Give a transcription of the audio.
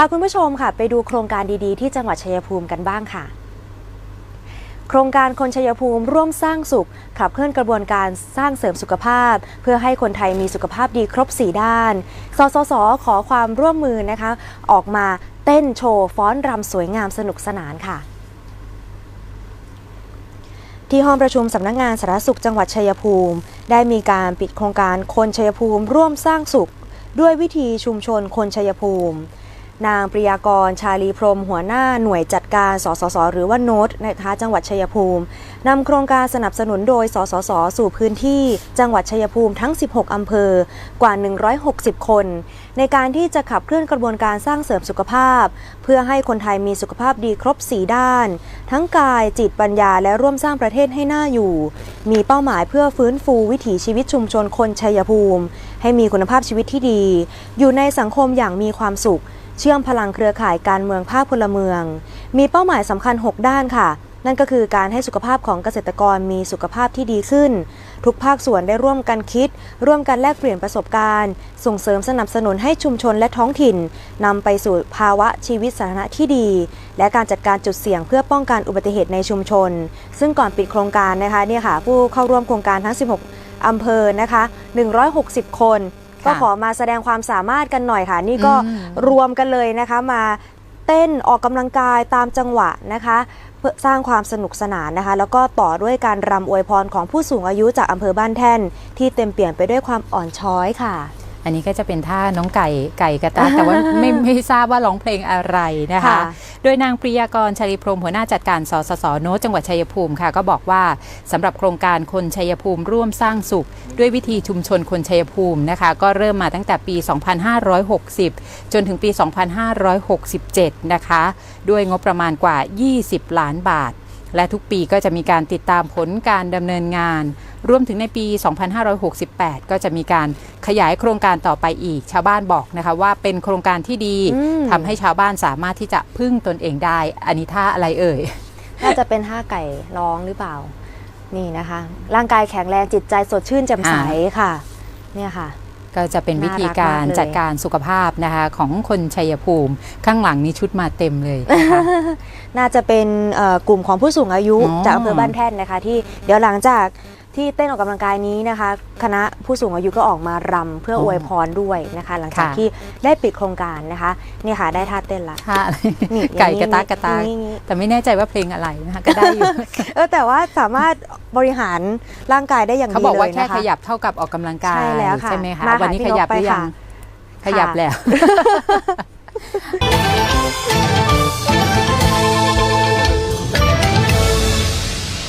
พาคุณผู้ชมค่ะไปดูโครงการดีๆ ที่จังหวัดชัยภูมิกันบ้างค่ะ โครงการคนชัยภูมิร่วมสร้างสุข ขับเคลื่อนกระบวนการสร้างเสริมสุขภาพ เพื่อให้คนไทยมีสุขภาพดีครบ 4 ด้าน สสส ขอความร่วมมือนะคะ ออกมาเต้นโชว์ฟ้อนรำสวยงามสนุกสนานค่ะที่ห้องประชุมสำนักงานสาธารณสุขจังหวัดชัยภูมิ ได้มีการปิดโครงการคนชัยภูมิร่วมสร้างสุข ด้วยวิธีชุมชนคนชัยภูมิ นางปริยากรชาลีพรม หัวหน้าหน่วยจัดการสสส หรือว่าโน้ตนะคะจังหวัดชัยภูมินำโครงการสนับสนุนโดยสสส สู่พื้นที่ จังหวัดชัยภูมิทั้ง 16 อำเภอกว่า 160 คน ในการที่จะขับเคลื่อนกระบวนการสร้างเสริมสุขภาพ เพื่อให้คนไทยมีสุขภาพดีครบ 4 ด้าน ทั้งกายจิตปัญญาและร่วมสร้างประเทศให้น่าอยู่ มีเป้าหมายเพื่อฟื้นฟูวิถีชีวิตชุมชนคนชัยภูมิ ให้มีคุณภาพชีวิตที่ดี อยู่ในสังคมอย่างมีความสุข เชื่อมพลังเครือข่ายการเมืองภาคพลเมือง มีเป้าหมายสำคัญ 6 ด้านค่ะ นั่นก็คือการให้สุขภาพของเกษตรกรมีสุขภาพที่ดีขึ้น ทุกภาคส่วนได้ร่วมกันคิด ร่วมกันแลกเปลี่ยนประสบการณ์ ส่งเสริมสนับสนุนให้ชุมชนและท้องถิ่นนำไปสู่ภาวะชีวิตสาธารณะที่ดี และการจัดการจุดเสี่ยงเพื่อป้องกันอุบัติเหตุในชุมชน ซึ่งก่อนปิดโครงการนะคะเนี่ยค่ะผู้เข้าร่วมโครงการทั้ง 16อำเภอนะคะ 160 คน ก็ค่ะขอมาแสดงความสามารถกันหน่อยค่ะ นี่ก็อืมรวมกันเลยนะคะมาเต้นออกกำลังกายตามจังหวะนะคะ เพื่อสร้างความสนุกสนานนะคะ แล้วก็ต่อด้วยการรำอวยพรของผู้สูงอายุจากอำเภอบ้านแท่น ที่เต็มเปี่ยมไปด้วยความอ่อนช้อยค่ะ อันนี้ก็จะเป็นท่าน้องไก่ไก่กระตากแต่ว่าไม่ไม่ทราบว่าร้องเพลงอะไรนะคะค่ะโดยนางปริยากรชาลีพรหมหัวหน้าจัดการสสสโนตจังหวัดชัยภูมิค่ะ ก็บอกว่าสำหรับโครงการคนชัยภูมิร่วมสร้างสุข ด้วยวิธีชุมชนคนชัยภูมินะคะ ก็เริ่มมาตั้งแต่ปี 2560 จนถึงปี 2567 นะคะ ด้วยงบประมาณกว่า 20 ล้านบาทและทุกปีก็จะมีการติดตามผลการดำเนินงาน รวมถึงในปี 2568 ก็จะมีการ ขยายโครงการต่อไปอีก ชาวบ้านบอกนะคะว่าเป็นโครงการที่ดีอืมทำให้ชาวบ้านสามารถที่จะพึ่งตนเองได้อันนี้ท่าอะไรเอ่ยน่าจะเป็นท่าไก่ร้องหรือเปล่านี่นะคะ ร่างกายแข็งแรงจิตใจสดชื่นแจ่มใสค่ะ เนี่ยค่ะก็จะเป็นวิธีการน่ารักมากเลยจัดการสุขภาพนะคะ ของคนชัยภูมิข้างหลังนี้ชุดมาเต็มเลยนะคะน่าจะเป็นเอ่อกลุ่มของผู้สูงอายุอ๋อจากอำเภอบ้านแท่นนะคะ ที่เดี๋ยวหลังจาก ที่เต้นออกกำลังกายนี้นะคะ คณะผู้สูงอายุก็ออกมารำเพื่ออวยพรด้วยนะคะ หลังจากค่ะที่ได้ปิดโครงการนะคะเนี่ยค่ะได้ท่าเต้นละท่าอะไรนี่ไก่อย่างนี้กระตากกระตากอย่างนี้แต่ไม่แน่ใจว่าเพลงอะไรนะคะก็ได้อยู่เออแต่ว่าสามารถบริหารร่างกายได้อย่างเขาดีบอกเลว่ายแค่นะคะขยับเท่ากับออกกำลังกายใช่แล้วค่ะใช่ไหมคะมาหาวันนี้พี่ขยับนกไปหรือยังค่ะขยับค่ะแล้ว